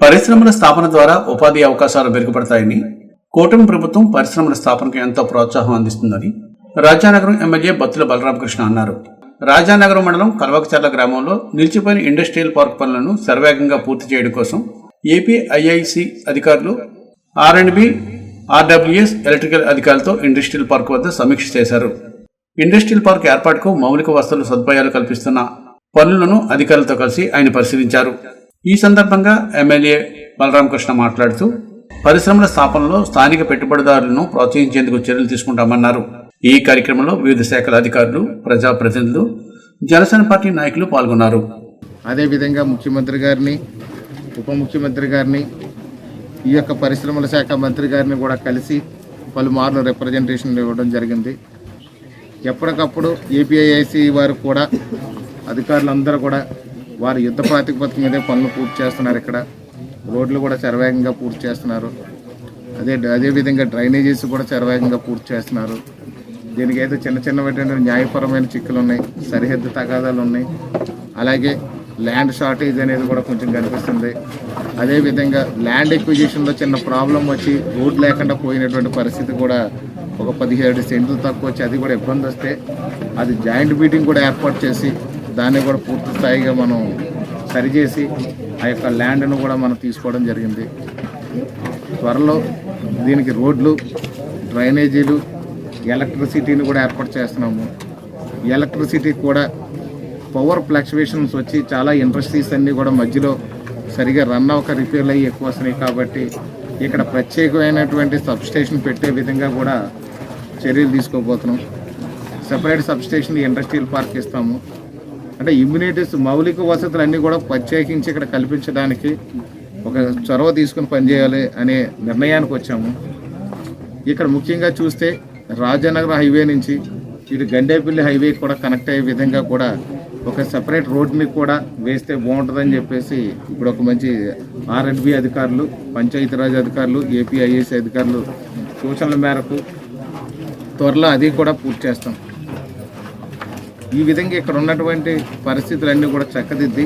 పరిశ్రమల స్థాపన ద్వారా ఉపాధి అవకాశాలు మెరుగుపడతాయని కూటమి ప్రభుత్వం పరిశ్రమల స్థాపనకు ఎంతో ప్రోత్సాహం అందిస్తుందని రాజానగరం ఎమ్మెల్యే బత్తుల బలరామకృష్ణ అన్నారు. రాజానగరం మండలం కల్వకచర్ల గ్రామంలో నిలిచిపోయిన ఇండస్ట్రియల్ పార్క్ పనులను సర్వేగంగా పూర్తి చేయడం కోసం ఏపీ ఐఐసి అధికారులు R and B RWS electrical అధికారులతో ఇండస్ట్రియల్ పార్క్ వద్ద సమీక్ష చేశారు. ఇండస్ట్రియల్ పార్క్ ఏర్పాటుకు మౌలిక వసతుల సదుపాయాలు కల్పిస్తున్న పనులను అధికారులతో కలిసి ఆయన పరిశీలించారు. ఈ సందర్భంగా ఎమ్మెల్యే బలరామకృష్ణ మాట్లాడుతూ పరిశ్రమల స్థాపనలో స్థానిక పెట్టుబడిదారులను ప్రోత్సహించేందుకు చర్యలు తీసుకుంటామన్నారు. ఈ కార్యక్రమంలో వివిధ శాఖల అధికారులు ప్రజాప్రతినిధులు జనసేన పార్టీ నాయకులు పాల్గొన్నారు. అదేవిధంగా ముఖ్యమంత్రి గారిని ఉప ముఖ్యమంత్రి గారిని ఈ యొక్క పరిశ్రమల శాఖ మంత్రి గారిని కూడా కలిసి పలుమార్లు రిప్రజెంటేషన్ ఇవ్వడం జరిగింది. ఎప్పటికప్పుడు ఏపీఐఐసి వారు కూడా అధికారులందరూ కూడా వారి యుద్ధ ప్రాతిపదిక మీదే పనులు పూర్తి చేస్తున్నారు ఇక్కడ. రోడ్లు కూడా చరవేగంగా పూర్తి చేస్తున్నారు. అదే అదేవిధంగా డ్రైనేజీస్ కూడా చరవేగంగా పూర్తి చేస్తున్నారు. దీనికి అయితే చిన్న చిన్న న్యాయపరమైన చిక్కులు ఉన్నాయి సరిహద్దు తగాదాలు ఉన్నాయి అలాగే ల్యాండ్ షార్టేజ్ అనేది కూడా కొంచెం కనిపిస్తుంది. అదేవిధంగా ల్యాండ్ ఎక్విజిషన్లో చిన్న ప్రాబ్లం వచ్చి రోడ్ లేకుండా పోయినటువంటి పరిస్థితి కూడా ఒక పదిహేడు సెంట్లు తక్కువ వచ్చి అది కూడా ఇబ్బంది వస్తే అది జాయింట్ మీటింగ్ కూడా ఏర్పాటు చేసి దాన్ని కూడా పూర్తి స్థాయిగా మనం సరిచేసి ఆ యొక్క ల్యాండ్ను కూడా మనం తీసుకోవడం జరిగింది. త్వరలో దీనికి రోడ్లు డ్రైనేజీలు ఎలక్ట్రిసిటీని కూడా ఏర్పాటు చేస్తున్నాము. ఎలక్ట్రిసిటీ కూడా పవర్ ఫ్లక్చువేషన్స్ వచ్చి చాలా ఇండస్ట్రీస్ అన్నీ కూడా మధ్యలో సరిగా రన్ అవ్వక రిపేర్లు అయ్యి ఎక్కువ వస్తున్నాయి కాబట్టి ఇక్కడ ప్రత్యేకమైనటువంటి సబ్స్టేషన్ పెట్టే విధంగా కూడా చర్యలు తీసుకోబోతున్నాం. సపరేట్ సబ్స్టేషన్ ఇండస్ట్రియల్ పార్క్ ఇస్తాము. అంటే ఇమ్యూనిటీస్ మౌలిక వసతులు అన్నీ కూడా ప్రత్యేకించి ఇక్కడ కల్పించడానికి ఒక చొరవ తీసుకుని పనిచేయాలి అనే నిర్ణయానికి వచ్చాము. ఇక్కడ ముఖ్యంగా చూస్తే రాజానగర్ హైవే నుంచి ఇటు గండేపల్లి హైవే కూడా కనెక్ట్ అయ్యే విధంగా కూడా ఒక సపరేట్ రోడ్ని కూడా వేస్తే బాగుంటుందని చెప్పేసి ఇప్పుడు ఒక మంచి ఆర్ఎండ్బి అధికారులు పంచాయతీరాజ్ అధికారులు ఏపీఐఎస్ అధికారులు సూచనల మేరకు త్వరలో అది కూడా పూర్తి చేస్తాం. ఈ విధంగా ఇక్కడ ఉన్నటువంటి పరిస్థితులన్నీ కూడా చక్కదిద్ది.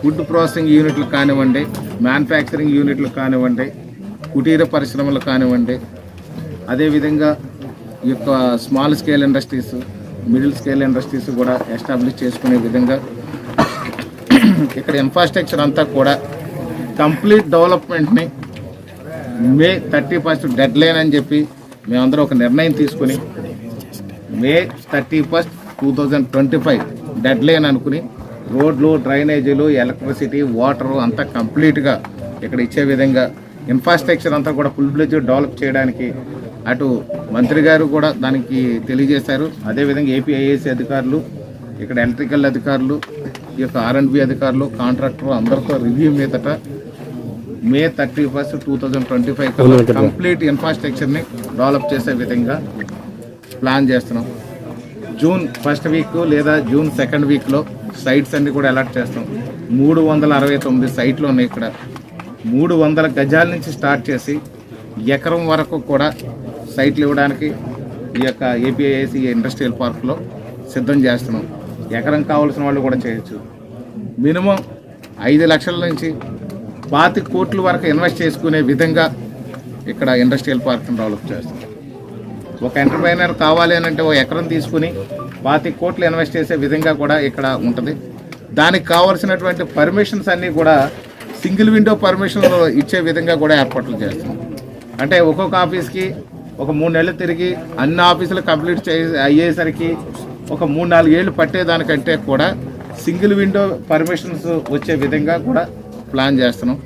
ఫుడ్ ప్రాసెసింగ్ యూనిట్లు కానివ్వండి మ్యానుఫ్యాక్చరింగ్ యూనిట్లు కానివ్వండి కుటీర పరిశ్రమలు కానివ్వండి అదేవిధంగా ఈ యొక్క small scale industries middle scale industries కూడా ఎస్టాబ్లిష్ చేసుకునే విధంగా ఇక్కడ ఇన్ఫ్రాస్ట్రక్చర్ అంతా కూడా కంప్లీట్ డెవలప్మెంట్ని May thirty first deadline అని చెప్పి మేమందరం ఒక నిర్ణయం తీసుకుని May thirty first two thousand twenty five deadline అనుకుని రోడ్లు డ్రైనేజీలు ఎలక్ట్రిసిటీ వాటర్ అంతా కంప్లీట్గా ఇక్కడ ఇచ్చే విధంగా ఇన్ఫ్రాస్ట్రక్చర్ అంతా కూడా ఫుల్ ఫ్లెజ్ డెవలప్ చేయడానికి అటు మంత్రి గారు కూడా దానికి తెలియజేశారు. అదేవిధంగా ఏపీఐఏసీ అధికారులు ఇక్కడ ఎలక్ట్రికల్ అధికారులు ఈ యొక్క ఆర్ఎండ్బి అధికారులు కాంట్రాక్టర్ అందరితో రివ్యూ మీదట May thirty first two thousand twenty five complete ఇన్ఫ్రాస్ట్రక్చర్ని develop చేసే విధంగా ప్లాన్ చేస్తున్నాం. జూన్ ఫస్ట్ వీక్ లేదా జూన్ సెకండ్ వీక్లో సైట్స్ అన్ని కూడా అలాట్ చేస్తాం. మూడు వందల అరవై తొమ్మిది సైట్లు ఉన్నాయి ఇక్కడ. మూడు వందల గజాల నుంచి స్టార్ట్ చేసి ఎకరం వరకు కూడా సైట్లు ఇవ్వడానికి ఈ యొక్క ఏపీఐసి ఇండస్ట్రియల్ పార్క్లో సిద్ధం చేస్తున్నాం. ఎకరం కావాల్సిన వాళ్ళు కూడా చేయొచ్చు. మినిమం ఐదు లక్షల నుంచి పాతి కోట్ల వరకు ఇన్వెస్ట్ చేసుకునే విధంగా ఇక్కడ ఇండస్ట్రియల్ పార్క్ని డెవలప్ చేస్తున్నాం. ఒక ఎంటర్ప్రైనర్ కావాలి అని అంటే ఒక ఎకరం తీసుకుని పాతి కోట్లు ఇన్వెస్ట్ చేసే విధంగా కూడా ఇక్కడ ఉంటుంది. దానికి కావాల్సినటువంటి పర్మిషన్స్ అన్నీ కూడా సింగిల్ విండో పర్మిషన్ ఇచ్చే విధంగా కూడా ఏర్పాట్లు చేస్తాం అంటే ఒక్కొక్క ఆఫీస్కి ఒక మూడు నెలలు తిరిగి అన్ని ఆఫీసులు కంప్లీట్ చే అయ్యేసరికి ఒక మూడు నాలుగు ఏళ్ళు పట్టేదానికంటే కూడా సింగిల్ విండో పర్మిషన్స్ వచ్చే విధంగా కూడా ప్లాన్ చేస్తున్నాం.